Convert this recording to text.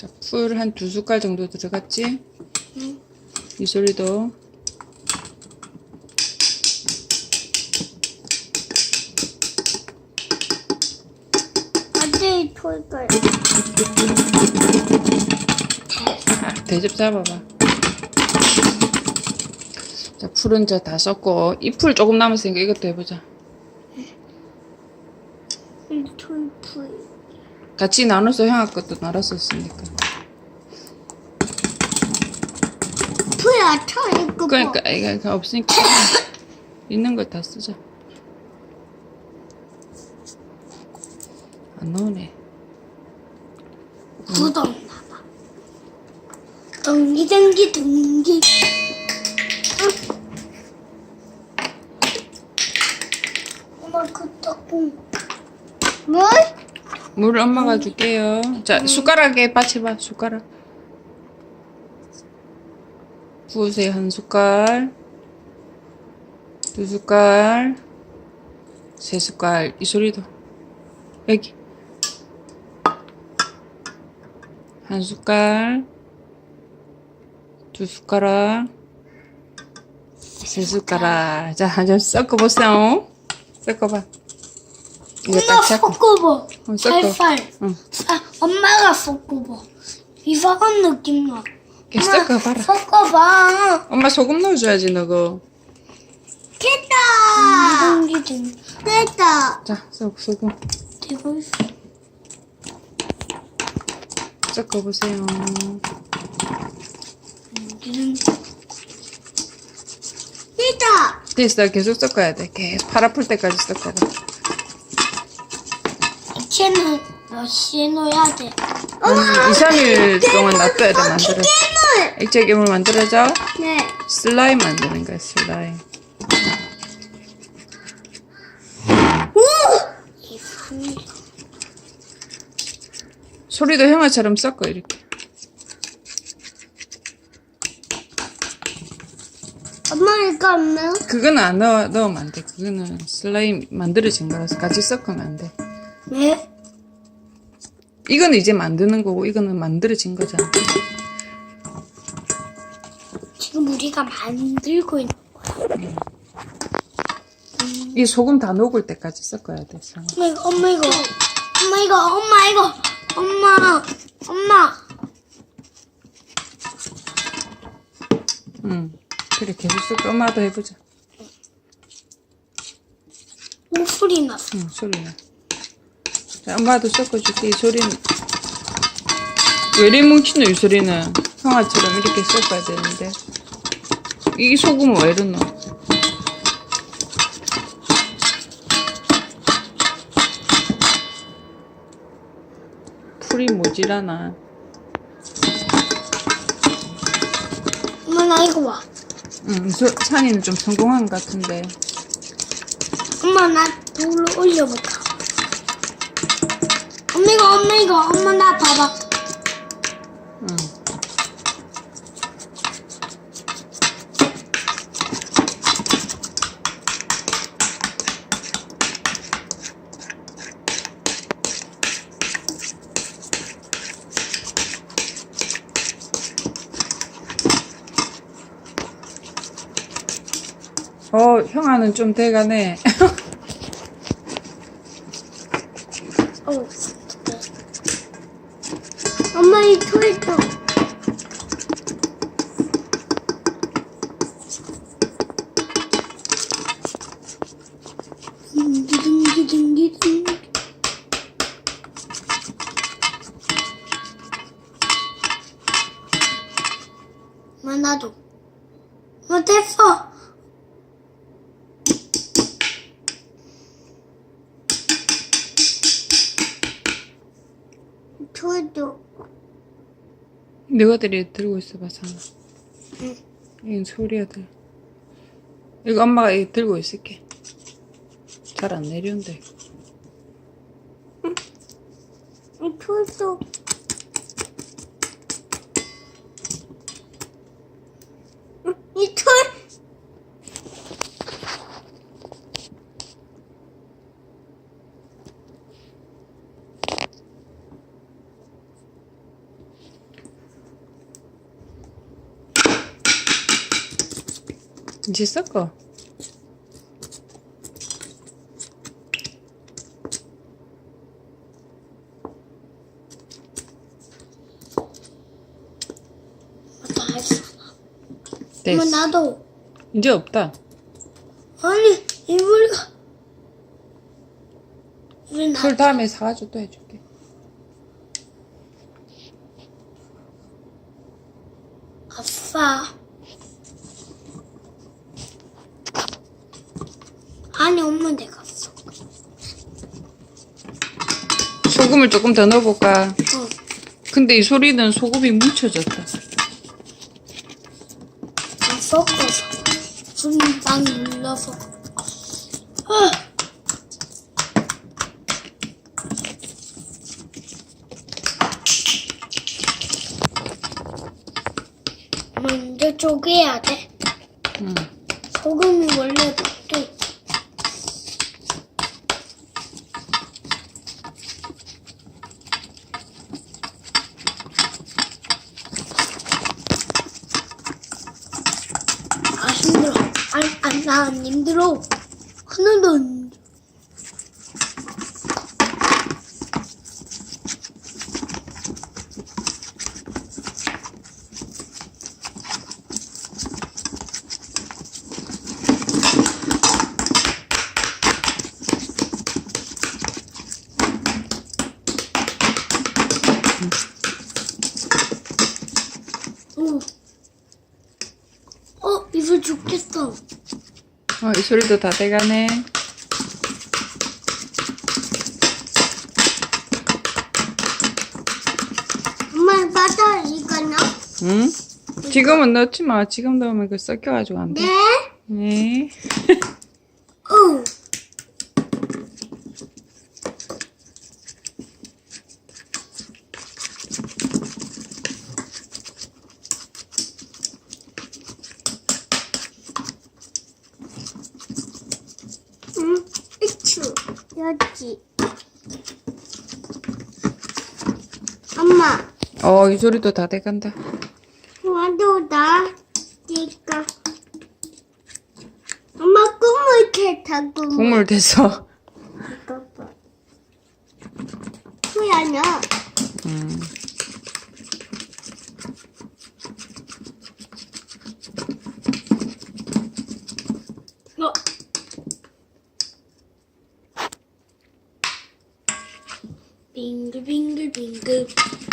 자, 풀 한 두 숟갈 정도 들어갔지? 응. 이 소리도. 어디 토이걸 아, 대접 잡아봐. 자, 풀은 이제 다 썼고, 이 풀 조금 남았으니까 이것도 해보자. 같이 나눠서 형아 것도 나눴었으니까. 풀야 쳐 이거 그러니까, 이거 없으니까. 있는 걸 다 쓰자. 안 나오네. 굳었나봐 덩기 덩기 덩기 엄마 그 떡국 뭘? 물 엄마가 줄게요. 자, 숟가락에 받쳐봐, 숟가락. 부으세요, 한 숟갈. 두 숟갈. 세 숟갈. 이 소리도. 여기. 한 숟갈. 두 숟가락. 세 숟가락. 자, 좀 섞어보세요. 섞어봐. 이거 엄마 딱 잡고. 섞어봐 어, 섞어. 살살 응. 아, 엄마가 섞어봐 이상한 느낌 나 이렇게 엄마, 섞어봐라. 섞어봐 엄마 소금 넣어줘야지 너거. 됐다 됐다 자, 소, 소금 되고 있어 섞어보세요. 덩기 됐다 됐어, 계속 섞어야 돼. 계속 팔 아플 때까지 섞어봐. 이체는 몇 시에 넣어야 돼? 한 2, 3일 동안 놔둬야 돼, 만들어. 액체 괴물 만들어져? 네. 슬라임 만드는 거야, 슬라임. 소리도 형아처럼 섞어, 이렇게. 엄마 이거 안 매워? 그거는 안 넣어, 넣으면 안 돼. 그거는 슬라임 만들어진 거라서 같이 섞으면 안 돼. 왜? 이거는 이제 만드는 거고, 이거는 만들어진 거잖아. 지금 우리가 만들고 있는 거야. 이 소금 다 녹을 때까지 섞어야 돼. 엄마 이거, 엄마 이거, 엄마 이거, 엄마 이거, 엄마, 엄마. 응. 그래, 계속 섞어. 엄마도 해보자. 오 소리 났어. 응, 소리 나. 자, 엄마도 섞어줄게. 이 소리는. 왜 이리 뭉치노, 이 소리는. 형아처럼 이렇게 섞어야 되는데. 이 소금은 왜 이러노? 풀이 모질하나. 엄마 나 이거 봐. 응, 소, 찬이는 좀 성공한 것 같은데. 엄마 나 불로 올려볼까? 엄마 이거, 엄마 이거, 엄마 나 봐봐. 응. 어, 형아는 좀 돼가네. 어. 엄마 이 토이토. 딩기딩기딩기딩. 엄마 나도. 어 됐어. 토이토. 너희들이 들고 있어봐, 상아. 응. 이건 소리야 들. 이거 엄마가 이거 들고 있을게. 잘 안 내려온다. 이거. 이 토이토. 이 토이. 이제 섞어. 엄마 됐어. 나도. 이제 없다. 아니 이불가. 이불 나. 술 다음에 사가지고 또 해줄게. 아빠. 아니 엄마 내가 갔어. 소금을 조금 더 넣어볼까? 어. 근데 이 소리는 소금이 뭉쳐졌다. 다 섞어서. 분당 눌러서. 아. 먼저 쪼개야 돼. 응. 소금이 원래 붙어 있 아 힘들어. 안 힘들어. 하나도 안. 어, 어, 이불 죽겠어. 어, 이 소리도 다 돼가네. 엄마, 맞아, 이거나? 응? 지금은 넣지 마. 지금 넣으면 그 섞여가지고 안 돼. 네? 네. 응 이추, 여기. 엄마, 어, 이 소리도 다 돼간다. 와도 나, 니까. 엄마, 꿈을 깼다, 꿈을. 국물 돼서. 이거 봐. 아니야. 음. 어. Bingo, bingo, bingo.